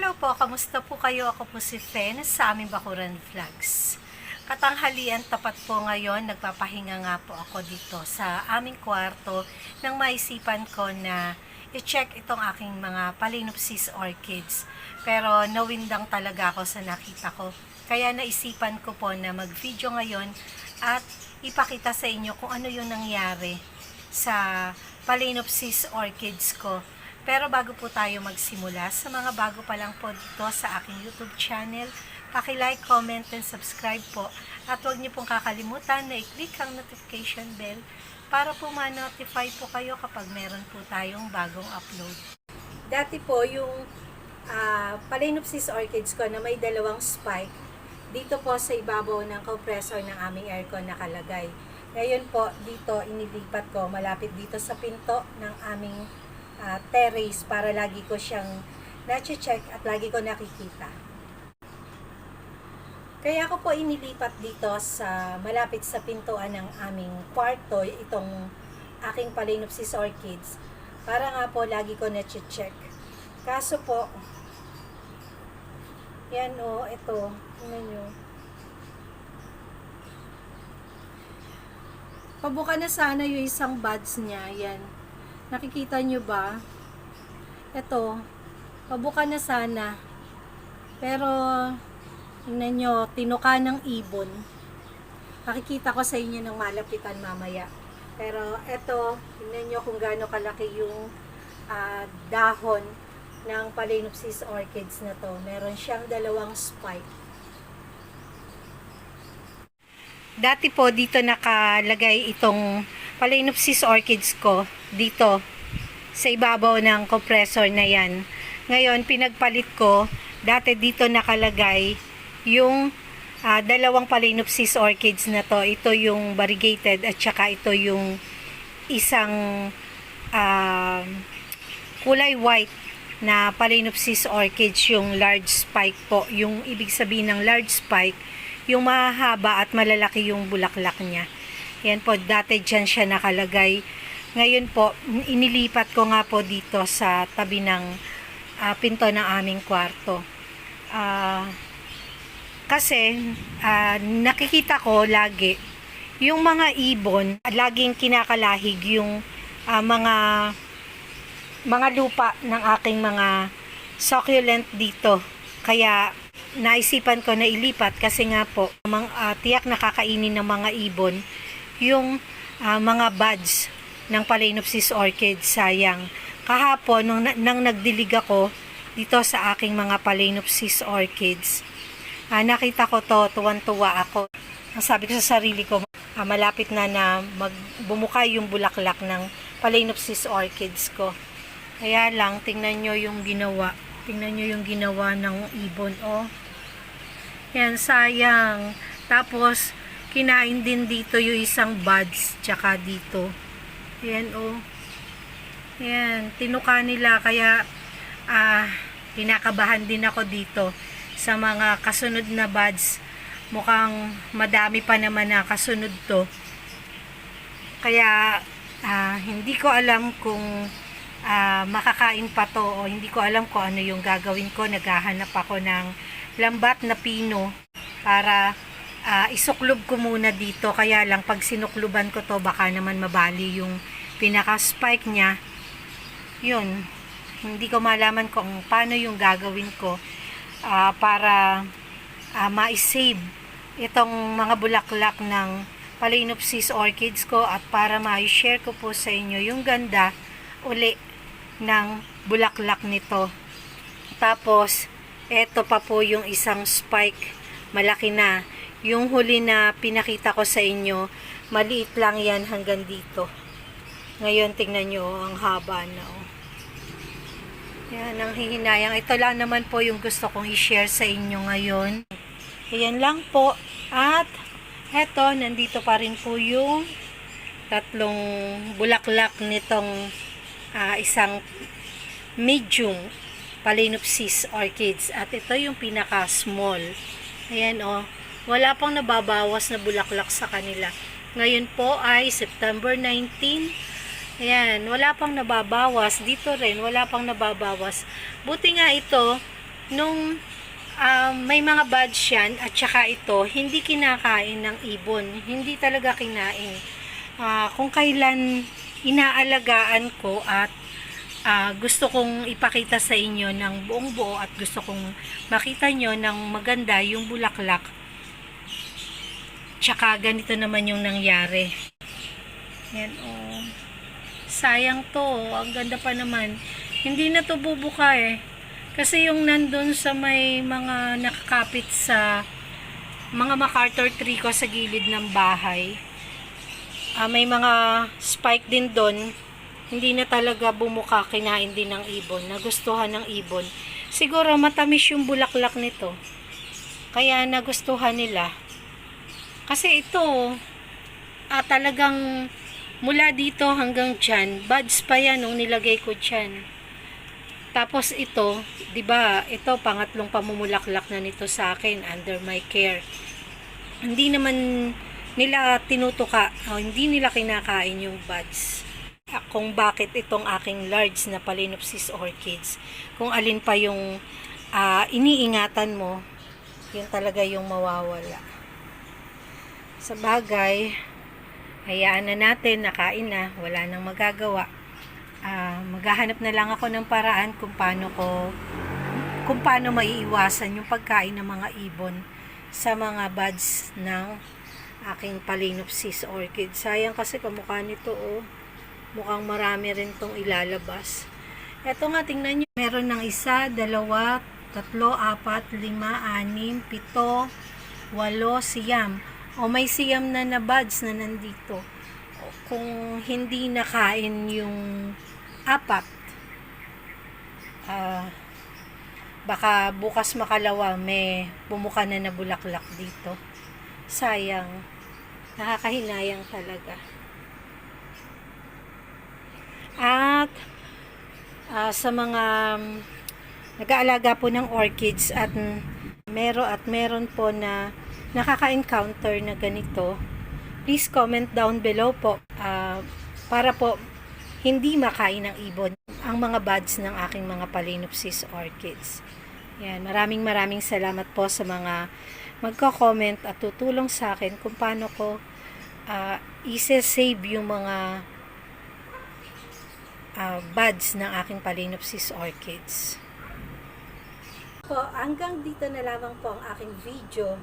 Hello po, kamusta po kayo? Ako po si Fen sa aming Bakuran Vlogs. Katanghalian tapat po ngayon, nagpapahinga nga po ako dito sa aming kwarto nang maisipan ko na i-check itong aking mga Phalaenopsis orchids. Pero nawindang talaga ako sa nakita ko. Kaya naisipan ko po na mag-video ngayon at ipakita sa inyo kung ano yung nangyari sa Phalaenopsis orchids ko. Pero bago po tayo magsimula, sa mga bago pa lang po dito sa aking YouTube channel, paki-like, comment, and subscribe po. At huwag niyo pong kakalimutan na i-click ang notification bell para po ma-notify po kayo kapag meron po tayong bagong upload. Dati po yung uh, Phalaenopsis orchids ko na may dalawang spike, dito po sa ibabaw ng compressor ng aming aircon nakalagay. Ngayon po, dito inilipat ko malapit dito sa pinto ng aming uh, terrace para lagi ko siyang na-check at lagi ko nakikita. Kaya ako po inilipat dito sa malapit sa pintuan ng aming kwarto itong aking Phalaenopsis orchids para nga po lagi ko na-check. Kaso po, yan o, oh, ito, tingnan nyo. Pabuka na sana yung isang buds niya, yan. Nakikita nyo ba? Ito, pabuka na sana. Pero, tingnan nyo, tinuka ng ibon. Makikita ko sa inyo ng malapitan mamaya. Pero, ito, tingnan nyo kung gaano kalaki yung ah, dahon ng Phalaenopsis orchids na to. Meron siyang dalawang spike. Dati po dito nakalagay itong Phalaenopsis orchids ko dito sa ibabaw ng compressor na yan. Ngayon pinagpalit ko, dati dito nakalagay yung ah, dalawang Phalaenopsis orchids na to. Ito yung variegated at saka ito yung isang ah, kulay white na Phalaenopsis orchids yung large spike po. Yung ibig sabihin ng large spike, yung mahaba at malalaki yung bulaklak niya. Yan po, dati dyan siya nakalagay. Ngayon po, inilipat ko nga po dito sa tabi ng ah, pinto ng aming kwarto. Ah, kasi, ah, nakikita ko lagi, yung mga ibon, laging kinakalahig yung ah, mga mga lupa ng aking mga succulent dito. Kaya naisipan ko na ilipat kasi nga po mang, ah, tiyak nakakainin ng mga ibon yung ah, mga buds ng Phalaenopsis orchid sayang. Kahapon nung, na- nang nagdilig ako dito sa aking mga Phalaenopsis orchids, ah, nakita ko to, tuwan-tuwa ako. Ang sabi ko sa sarili ko, ah, malapit na na magbumuka yung bulaklak ng Phalaenopsis orchids ko. Kaya lang, tingnan nyo yung ginawa. Tingnan nyo yung ginawa ng ibon, oh. Yan, sayang. Tapos, kinain din dito yung isang buds, tsaka dito. Yan, oh. Yan, tinuka nila, kaya, ah, kinakabahan din ako dito sa mga kasunod na buds. Mukhang madami pa naman na kasunod to. Kaya, ah, hindi ko alam kung ah, makakain pa to o hindi ko alam kung ano yung gagawin ko. Naghahanap ako ng lambat na pino para ah, isuklob ko muna dito. Kaya lang pag sinukluban ko to baka naman mabali yung pinaka-spike niya. Yun. Hindi ko malaman kung paano yung gagawin ko ah, para ah, ma-save itong mga bulaklak ng Phalaenopsis orchids ko at para ma-share ko po sa inyo yung ganda uli ng bulaklak nito. Tapos, eto pa po yung isang spike. Malaki na. Yung huli na pinakita ko sa inyo, maliit lang yan hanggang dito. Ngayon, tingnan nyo, ang haba na. Oh. Yan, ang hihinayang. Ito lang naman po yung gusto kong i-share sa inyo ngayon. Ayan lang po. At, eto, nandito pa rin po yung tatlong bulaklak nitong ah, isang medium Phalaenopsis orchids. At ito yung pinaka-small. Ayan. Oh, wala pang nababawas na bulaklak sa kanila. Ngayon po ay September 19. Ayan, wala pang nababawas. Dito rin, wala pang nababawas. Buti nga ito, nung um, may mga buds yan at saka ito, hindi kinakain ng ibon. Hindi talaga kinain. Ah, kung kailan inaalagaan ko at ah, gusto kong ipakita sa inyo ng buong buo at gusto kong makita nyo ng maganda yung bulaklak. Tsaka ganito naman yung nangyari. Yan oh. Sayang to. oh. Ang ganda pa naman. Hindi na to bubuka eh. Kasi yung nandun sa may mga nakakapit sa mga MacArthur tree ko sa gilid ng bahay. Ah, may mga spike din doon. Hindi na talaga bumuka, kinain din ng ibon. Nagustuhan ng ibon. Siguro matamis yung bulaklak nito. Kaya nagustuhan nila. Kasi ito, ah, talagang mula dito hanggang dyan, buds pa yan nung nilagay ko dyan. Tapos ito, 'di ba? Ito pangatlong pamumulaklak na nito sa akin under my care. Hindi naman nila tinutuka, o hindi nila kinakain yung buds. Ah, Kung bakit itong aking large na Phalaenopsis orchids, kung alin pa yung ah, iniingatan mo, yun talaga yung mawawala. Sa bagay, hayaan na natin, nakain na, wala nang magagawa ah maghahanap na lang ako ng paraan kung paano ko kung paano maiiwasan yung pagkain ng mga ibon sa mga buds ng aking Phalaenopsis orchid. Sayang kasi kamukha nito oh. Mukhang marami rin tong ilalabas. Eto nga, tingnan nyo. Meron ng isa, dalawa, tatlo, apat, lima, anim, pito, walo, siyam. O may siyam na na buds na nandito kung hindi nakain yung apat, ah, baka bukas makalawa may bumuka na na bulaklak dito. Sayang. Nakakahinayang talaga. At ah, sa mga mm, nag-aalaga po ng orchids at mm, mero at meron po na nakaka-encounter na ganito, please comment down below po ah, para po hindi makain ng ibon ang mga buds ng aking mga Phalaenopsis orchids. Yan, maraming maraming salamat po sa mga magko-comment at tutulong sa akin kung paano ko uh, ise-save yung mga ah, buds ng aking Phalaenopsis orchids. Po, hanggang dito na lamang po ang aking video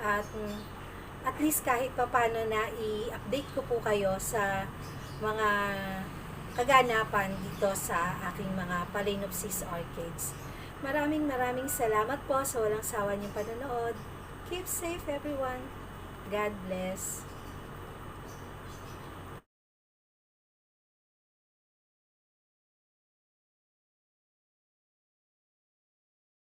at mm, at least kahit papano na i-update ko po kayo sa mga kaganapan dito sa aking mga Phalaenopsis orchids. Maraming maraming salamat po sa walang sawa niyong panonood. Keep safe everyone. God bless.